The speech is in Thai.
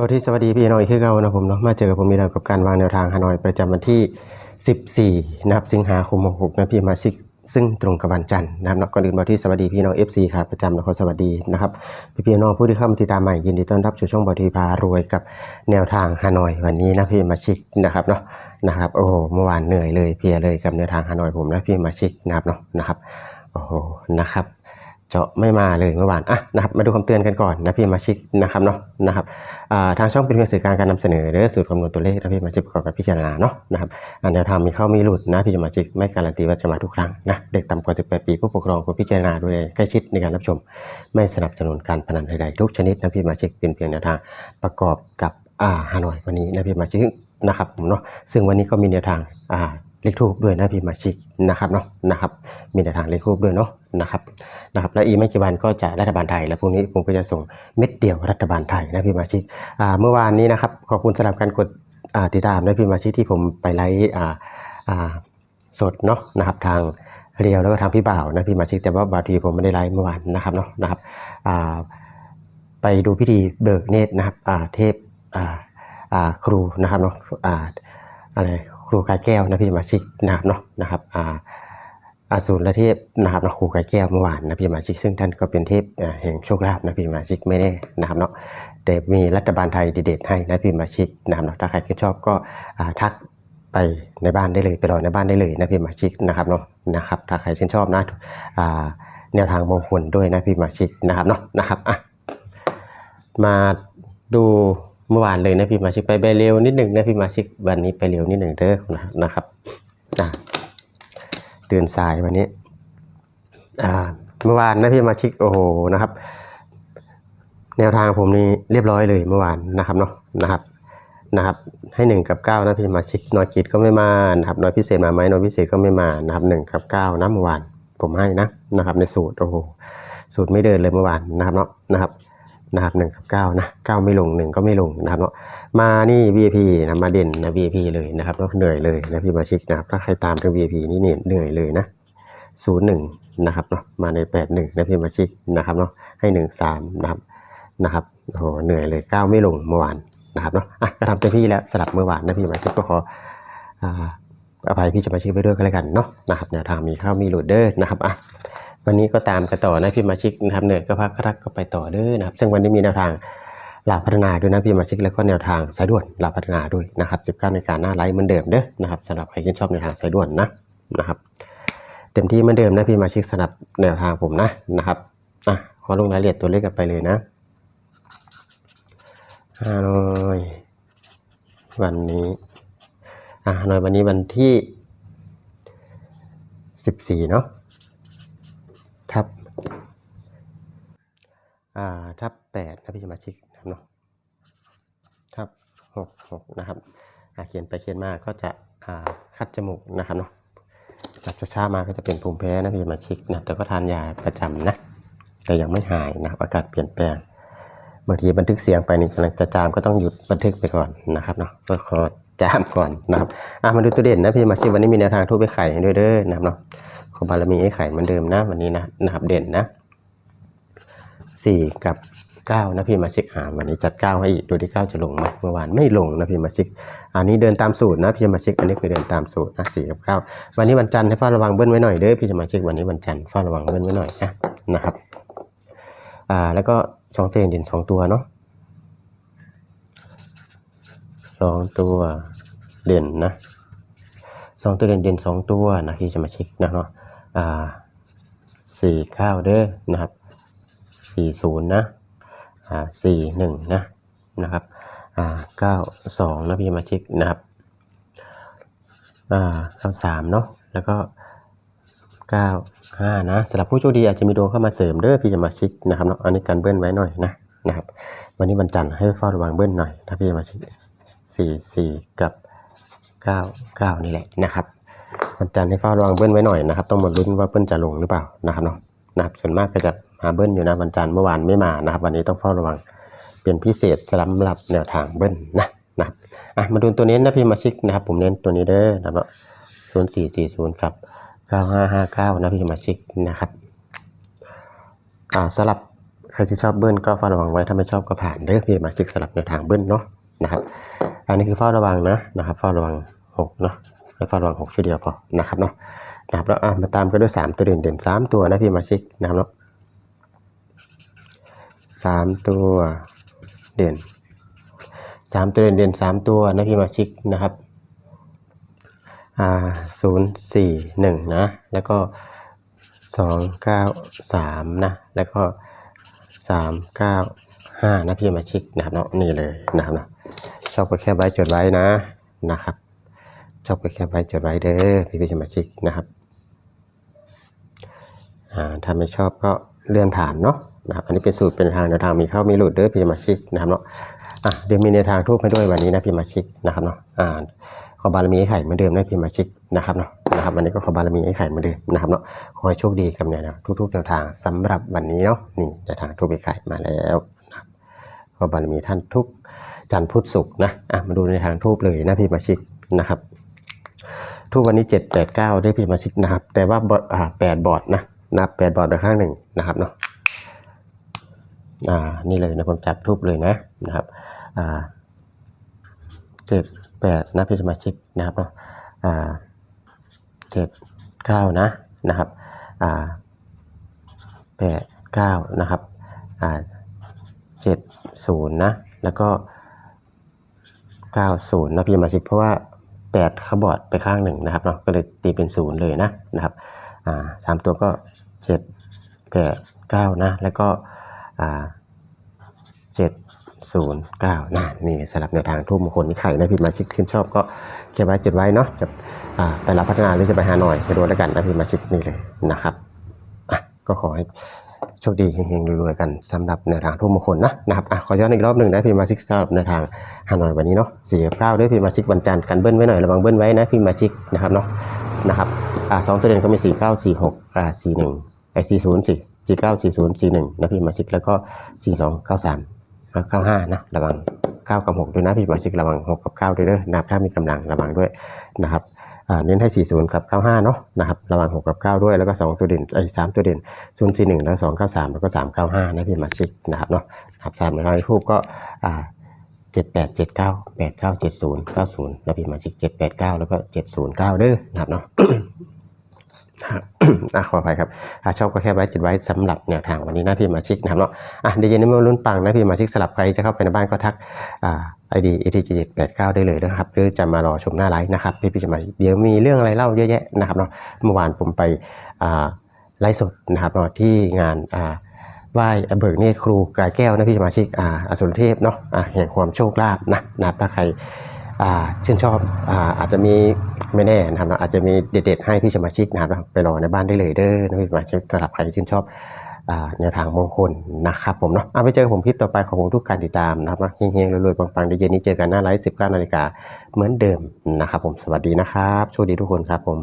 บอที่สวัสดีพี่น้องอีกคือเก่านะผมเนาะมาเจอกับผมมีแล้วกับการวางแนวทางฮานอยประจำวันที่ 14 นะครับสิงหาคม66นะพี่มาชิกซึ่งตรงกับวันจันทร์นะครับเนาะก่อนอื่นบอที่สวัสดีพี่น้อง FC ครับประจำแล้วก็สวัสดีนะครับพี่พี่น้องผู้ที่เข้ามาติดตามใหม่ยินดีต้อนรับสู่ช่องบอทีพารวยกับแนวทางฮานอยวันนี้นะพี่มาชิกนะครับเนาะนะครับโอ้โหเมื่อวานเหนื่อยเลยเพียเลยกับแนวทางฮานอยผมนะพี่มาชิกนะครับเนาะนะครับโอ้โหนะครับ จะไม่มาเลยเมื่อวานอะนะครับมาดูคำเตือนกันก่อนนะพี่มาชิกนะครับเนาะนะครับทางช่องเป็นเพียงสื่อกลารการนำเสนอหรือสูตรคำนวณตัวเลขนะพี่มาชิกประกอบกับพิจารณาเนาะนะครับอันแนวทางมีเข้ามีหลุดนะพี่มาชิกไม่การันตีว่าจะมาทุกครั้งนะเด็กต่ำกว่า 18 ปีผู้ปกครองควรพิจารณาด้วยใกล้ชิดในการรับชม ไม่สนับสนุนการพนันใดๆทุกชนิดนะพี่มาชิกเป็นเพียงแนวทางประกอบกับอ่าฮานอยวันนี้นะพี่มาชิกนะครับผมเนาะซึ่งวันนี้ก็มีแนวทางอ่า เลขทูบด้วยนะพี่มาชิกนะครับเนาะนะครับ มีแนวทางเลขทูบด้วยเนาะนะครับนะครับและอีกไม่กี่วันก็จะรัฐบาลไทย และพรุ่งนี้ผมก็จะส่งเม็ดเดียวรัฐบาลไทยนะพี่มาชิกอ่าเมื่อวานนี้นะครับขอบคุณสำหรับการกดอ่าติดตามนะพี่มาชิกที่ผมไปไลฟ์อ่าอ่าสดเนาะนะครับทางเรียวแล้วก็ทางพี่บ่าวนะพี่มาชิกแต่ว่าบางทีผมไม่ได้ไลฟ์เมื่อวานนะครับเนาะนะครับอ่าไปดูพิธีเบิกเนตรนะครับอ่าเทพอ่าอ่าครูนะครับเนาะอ่าอะไร ครูกายแก้วนะพี่มาชิกนะครับเนาะนะครับอ่าอาสูรและเทพนะครับนะครูกายแก้วเมื่อวานนะพี่มาชิก ซึ่งท่านก็เป็นเทพแห่งโชคลาภนะพี่มาชิกไม่ได้นะครับเนาะแต่มีรัฐบาลไทยดีเด็ดให้นะพี่มาชิกนะครับเนาะถ้าใครที่ชอบก็ทักไปในบ้านได้เลยไปรอในบ้านได้เลยนะพี่มาชิกนะครับเนาะนะครับถ้าใครชื่นชอบนะแนวทางมงคลด้วยนะพี่มาชิกนะครับเนาะนะครับอะมาดู เมื่อวานเลยนะพี่มาชิกไปไปเร็วนิดหนึ่งนะพี่มาชิกวันนี้ไปเร็วนิดหนึ่งเด้อนะครับอะตื่นสายวันนี้อ่าเมื่อวานนะพี่มาชิกโอ้โหนะครับ แนวทางผมนี่เรียบร้อยเลยเมื่อวานนะครับเนาะนะครับนะครับ ให้หนึ่งกับเก้านะพี่มาชิกนอยกิจก็ไม่มานะครับนอยพิเศษมาไหมนอยพิเศษก็ไม่มานะครับหนึ่งกับเก้านะเมื่อวานผมให้นะนะครับ ในสูตรโอ้โหสูตรไม่เดินเลยเมื่อวานนะครับเนาะนะครับ นะครับหนึ่งกับเก้านะเก้าไม่ลงหนึ่งก็ไม่ลงนะครับเนาะมานี่ VIP นะมาเด่นนะ VIP เลยนะครับแล้วเหนื่อยเลยนะพี่มาชิกนะครับถ้าใครตามทาง VIP นี่เนี่ยเหนื่อยเลยนะศูนย์หนึ่งนะครับเนาะมาในแปดหนึ่งนะพี่มาชิกนะครับเนาะให้หนึ่งสามนะครับนะครับโอ้โหเหนื่อยเลยเก้าไม่ลงเมื่อวานนะครับเนาะอะก็ทำเต็มที่แล้วสลับเมื่อวานนะพี่มาชิกก็ขออ่าอภัยพี่จะมาชิกไปด้วยก็แล้วกันเนาะนะครับแนวทางมีเข้ามีหลุดเด้อนะครับอะ วันนี้ก็ตามกันต่อนะพี่มาชิกนะครับเหนื่อยก็พักรักก็ไปต่อเด้อนะครับ ซึ่งวันนี้มีแนวทางหลาพัฒนาด้วยนะพี่มาชิกแล้วก็แนวทางสายด่วนลาพัฒนาด้วยนะครับ19ในการหน้าไลฟ์เหมือนเดิมเด้อนะครับสำหรับใครที่ชอบแนวทางสายด่วนนะนะครับเต็มที่เหมือนเดิมนะพี่มาชิกสำหรับแนวทางผมนะนะครับอะขอลงรายละเอียดตัวเลขกันไปเลยนะฮานอยวันนี้อะฮานอยวันนี้วันที่ 14 เนาะทับ อ่า ทับแปดนะพี่สมาชิกนะครับเนาะทับหกหกนะครับเขียนไปเขียนมาก็จะคัดจมูกนะครับเนาะจากช้าๆมาก็จะเป็นภูมิแพ้นะพี่สมาชิกนะแต่ก็ทานยาประจำนะแต่ยังไม่หายนะครับอากาศเปลี่ยนแปลงบางทีบันทึกเสียงไปนี่กำลังจะจามก็ต้องหยุดบันทึกไปก่อนนะครับเนาะก็ขอจามก่อนนะครับอะมาดูตัวเด่นนะพี่มาชิวันนี้มีแนวทางทูบไปไข่ด้วยเด้อนะครับเนาะขอบารมีไอ้ไข่เหมือนเดิมนะวันนี้นะนะครับเด่นนะ สี่กับเก้านะพี่มาเช็คหาวันนี้จัดเก้าให้อีกดูที่เก้าจะลงไหมเมื่อวานไม่ลงนะพี่มาช็คอันนี้เดินตามสูตรนะพี่มาช็คอันนี้คือเดินตามสูตรนะสี่กับเก้าวันนี้วันจันทร์ให้เฝ้าระวังเบิ้ลไว้หน่อยเด้อพี่มาช็ควันนี้วันจันทร์เฝ้าระวังเบิ้ลไว้หน่อยนะนะครับอ่าแล้วก็สองเตนเด่นสองตัวเนาะสองตัวเด่นนะสองตัวเด่นเด่นสองตัวนะพี่มาช็คนะเนาะอ่าสี่เก้าเด้อนะครับ สี่ศูนย์นะอ่าสี่หนึ่งนะนะครับอ่าเก้าสองนะพี่มาชิกนะครับอ่าเก้าสามเนาะแล้วก็เก้าห้านะสำหรับผู้โชคดีอาจจะมีดวงเข้ามาเสริมเด้อพี่จะมาชิกนะครับเนาะอันนี้การเบิ้ลไว้หน่อยนะนะครับ วันนี้วันจันทร์ให้เฝ้าระวังเบิ้ลหน่อยถ้าพี่จะมาชิกสี่สี่กับเก้าเก้านี่แหละนะครับวันจันทร์ให้เฝ้าระวังเบิ้ลไว้หน่อยนะครับ ต้องมาลุ้นว่าเบิ้ลจะลงหรือเปล่านะครับเนาะนะครับส่วนมากก็จะ มาเบิ้ลอยู่นะวันจันทร์เมื่อวานไม่มานะครับ วันนี้ต้องเฝ้าระวังเป็นพิเศษสำหรับแนวทางเบิ้ลนะนะอะมาดูตัวนี้นะพี่มาชิกนะครับ ผมเน้นตัวนี้เด้อนะครับศูนย์สี่สี่ศูนย์กับเก้าห้าห้าเก้านะพี่มาชิกนะครับอ่าสลับใครที่ชอบเบิ้ลก็เฝ้าระวังไว้ถ้าไม่ชอบก็ผ่านเด้อพี่มาชิกสลับในวทางเบิ้ลเนาะนะครับ อันนี้คือเฝ้าระวังนะนะครับ เฝ้าระวังหกเนาะแล้วเฝ้าระวังหกชุดเดียวพอนะครับเนาะนะครับแล้วอะมาตามกันด้วยสามตัวเด่นเด่นสามตัวนะพี่มาชิกนะครับเนาะ สามตัวเด่นสามตัวเด่นเด่นสามตัวนะพี่มาชิกนะครับอ่าศูนย์สี่หนึ่งนะ แล้วก็สองเก้าสามนะ แล้วก็สามเก้าห้านะพี่มาชิกนะครับเนาะนี่เลยนะครับเนาะชอบก็แค่ไว้จดไว้นะนะครับชอบก็แค่ไว้จดไว้เด้อพี่พี่สมาชิกนะครับอ่าถ้าไม่ชอบก็เลื่อนผ่านเนาะ นะครับอันนี้เป็นสูตรเป็นทางแนวทางมีเข้ามีหลุดเด้อพี่มาชิกนะครับเนาะอะเดี๋ยวมีแนวทางทูบให้ด้วยวันนี้นะพี่มาชิกนะครับเนาะอ่าขอบารมีไอ้ไข่เหมือนเดิมนะพี่มาชิกนะครับเนาะนะครับวันนี้ก็ขอบารมีไอ้ไข่เหมือนเดิมนะครับเนาะขอให้โชคดีกับแนวทางทุกๆแนวทางสำหรับวันนี้เนาะนี่แนวทางทูบไอ้ไข่มาแล้วนะครับขอบารมีท่านทุกจันทร์พุธศุกร์นะอะมาดูในทางทูบเลยนะพี่มาชิกนะครับทูบวันนี้เจ็ดแปดเก้าได้พี่มาชิกนะครับ แต่ว่าแปดบอร์ดนะนับแปดบอร์ดข้างหนึ่งนะครับเนาะ อ่านี่เลยนะผมจับทูบเลยนะนะครับอ่าเจ็ดแปดนะพี่สมาชิกนะครับเนาะอ่าเจ็ดเก้านะนะครับอ่าแปดเก้านะครับอ่าเจ็ดศูนย์นะแล้วก็เก้าศูนย์นะพี่มาสิกเพราะว่าแปดขบอดไปข้างหนึ่งนะครับเนาะก็เลยตีเป็นศูนย์เลยนะนะครับอ่าสามตัวก็เจ็ดแปดเก้านะแล้วก็ เจ็ดศูนย์เก้านะนี่สลับแนวทางทุ่มมงคลนี่ไข่นะพี่มาชิกชื่นชอบก็เก็บไว้เจ็ดไว้เนาะจะแต่ละพัฒนาหรือจะไปหาหน่อยไปดูแล้วกันนะพี่มาชิกนี่เลยนะครับก็ขอให้โชคดีเฮงๆรวยๆกันสำหรับในวทางทุ่มมงคลนะนะครับอขอย้อนอีกรอบหนึ่งนะพี่มาซิกสำหรับในวทางฮานอยวันนี้เนาะสี่กับเก้าด้วยพี่มาซิกวันจันทร์กันเบิ้ลไว้หน่อยระวังเบิ้ลไว้นะพี่มาซิกนะครับเนาะนะครับสองตัวเด่นก็มีสี่เก้าสี่หกสี่หนึ่ง ไอสี่ศูนย์สี่สี่เก้าสี่ศูนย์สี่หนึ่งนะพี่มาซิกแล้วก็สี่สองเก้าสามเก้าห้านะระวังเก้ากับหกด้วยนะพี่มาซิกระวังหกกับเก้าด้วยเด้อนะถ้ามีกำลังระวังด้วยนะครับเน้นให้ 40 กับ 95 เนาะนะครับระหว่าง6 กับ 9 ด้วย แล้วก็ 2 ตัวเด่นไอ้3ตัวเด่น041 แล้ว 293 แล้วก็ 395 นะพี่มาชิกนะครับเนาะครับสามในรายทูบก็อ่า78 79 89 70 90แล้วพี่มาชิก789 แล้วก็ 709เด้อนะครับเนาะ อะขออภัยครับอะชอบก็แค่ไว้จิตไว้สำหรับแนวทางวันนี้นะพี่มาชิกนะครับเนาะอะเดี๋ยวเย็นนี้มาลุ้นปังนะพี่มาชิกสลับใครจะเข้าไปในบ้านก็ทักอ่าไอดีเอทีเจ็ดแปดเก้าได้เลยนะครับหรือจะมารอชมหน้าไลฟ์นะครับพี่พี่จะมาเดี๋ยวมีเรื่องอะไรเล่าเยอะแยะนะครับเนาะเมื่อวานผมไปอ่าไลฟ์สดนะครับเนาะที่งานอ่าไหว้เบิกเนตรครูกายแก้วนะพี่สมาชิกอ่าอสุรเทพเนาะอ่าแห่งความโชคลาภนะนะถ้าใคร ชื่นชอบอาอาจจะมีไม่แน่นะครับอาจจะมีเด็ดๆให้พี่สมาชิกนะครับไปรอในบ้านได้เลยเด้อนะพี่สมาชิกสำหรับใครที่ชื่นชอบแนวทางมงคลนะครับผมเนาะเอาไปเจอผมคลิปต่อไปขอบคุณทุกการติดตามนะครับเฮงๆรวยๆปังๆเดี๋ยวเย็นนี้เจอกันหน้าไลฟ์19นาฬิกาเหมือนเดิมนะครับผมสวัสดีนะครับโชคดีทุกคนครับผม